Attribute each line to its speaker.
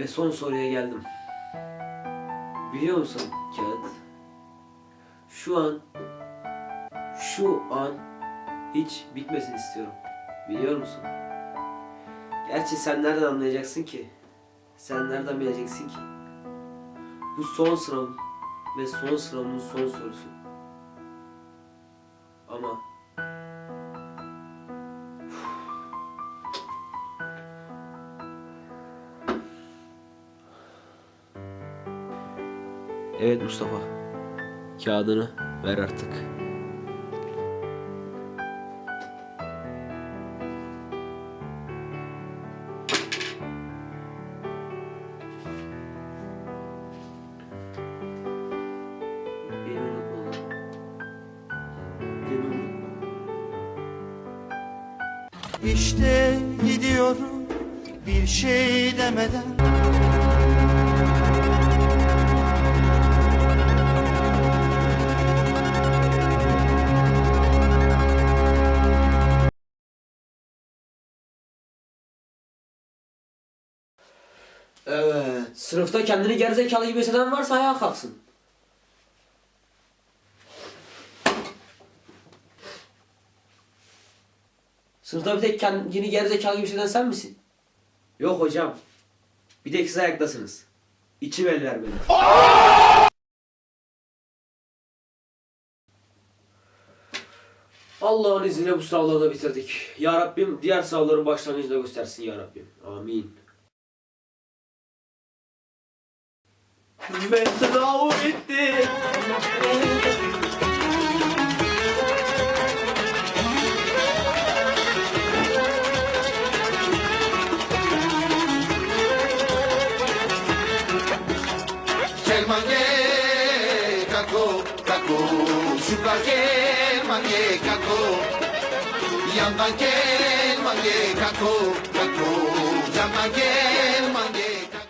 Speaker 1: Ve son soruya geldim. Biliyor musun kağıt? Şu an şu an hiç bitmesin istiyorum. Biliyor musun? Gerçi sen nereden anlayacaksın ki? Sen nereden bileceksin ki? Bu son sınavım ve son sınavımın son sorusu. Ama Evet Mustafa. Kağıdını ver artık.
Speaker 2: İşte gidiyorum bir şey demeden
Speaker 1: Evet. Sınıfta kendini gerizekalı gibi hisseden varsa ayağa kalksın. Sınıfta bir tek kendini gerizekalı gibi hisseden sen misin? Yok hocam. Bir tek siz ayaktasınız. İçim eller beni. Allah'ın izniyle bu sınavları da bitirdik. Ya Rabbim diğer sınavların başlangıcını da göstersin ya Rabbim. Amin. Ve sınav bitti.
Speaker 2: Kelmanye kako kako Şuka kelmanye kako Yandan kelmanye kako kako Yandan kelmanye